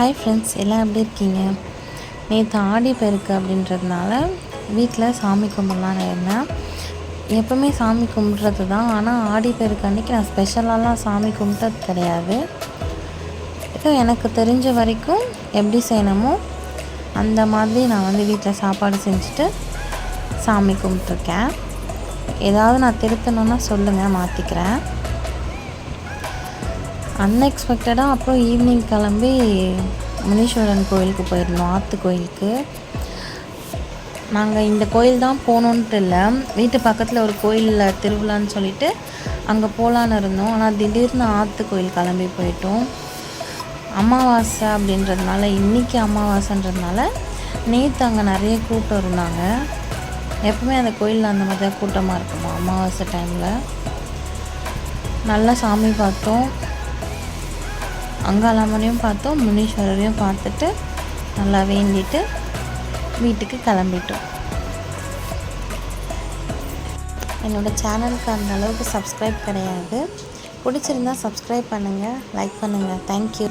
Hi friends எல்லாம் எப்படி இருக்கீங்க? நேற்று ஆடி பெருக்கு அப்படின்றதுனால வீட்டில் சாமி கும்பிட்லான்னு இருந்தேன். எப்போவுமே சாமி கும்பிட்றது தான். ஆனால் ஆடி பெருக்கு அன்றைக்கி நான் ஸ்பெஷலாலாம் சாமி கும்பிட்டது கிடையாது. ஏதோ எனக்கு தெரிஞ்ச வரைக்கும் எப்படி செய்யணுமோ அந்த மாதிரி நான் வந்து வீட்டில் சாப்பாடு செஞ்சுட்டு சாமி கும்பிட்ருக்கேன் ஏதாவது நான் திருத்தணுன்னா சொல்லுங்கள் மாற்றிக்கிறேன் அன்எக்ஸ்பெக்டடாக அப்புறம் ஈவினிங் கிளம்பி முனீஸ்வரன் கோயிலுக்கு போயிருந்தோம் ஆற்று கோயிலுக்கு. நாங்கள் இந்த கோயில் தான் போகணுன்ட்டு இல்லை. வீட்டு பக்கத்தில் ஒரு கோயிலில் திருவிழான்னு சொல்லிட்டு அங்கே போகலான்னு இருந்தோம். ஆனால் திடீர்னு ஆற்று கோயில் கிளம்பி போயிட்டோம். அமாவாசை அப்படின்றதுனால இன்றைக்கி அமாவாசைன்றதுனால நேற்று அங்கே நிறைய கூட்டம் இருந்தாங்க. எப்பவுமே அந்த கோயிலில் அந்த மாதிரி தான் கூட்டமாக இருக்குமா அமாவாசை டைமில் நல்லா சாமி பார்த்தோம். அங்காளம்மனையும் பார்த்தோம் முனீஸ்வரரையும் பார்த்துட்டு நல்லா வேண்டிட்டு வீட்டுக்கு கிளம்பிட்டோம். என்னோடய சேனலுக்கு அந்த அளவுக்கு சப்ஸ்கிரைப் கிடையாது. பிடிச்சிருந்தா சப்ஸ்கிரைப் பண்ணுங்கள் லைக் பண்ணுங்கள் தேங்க்யூ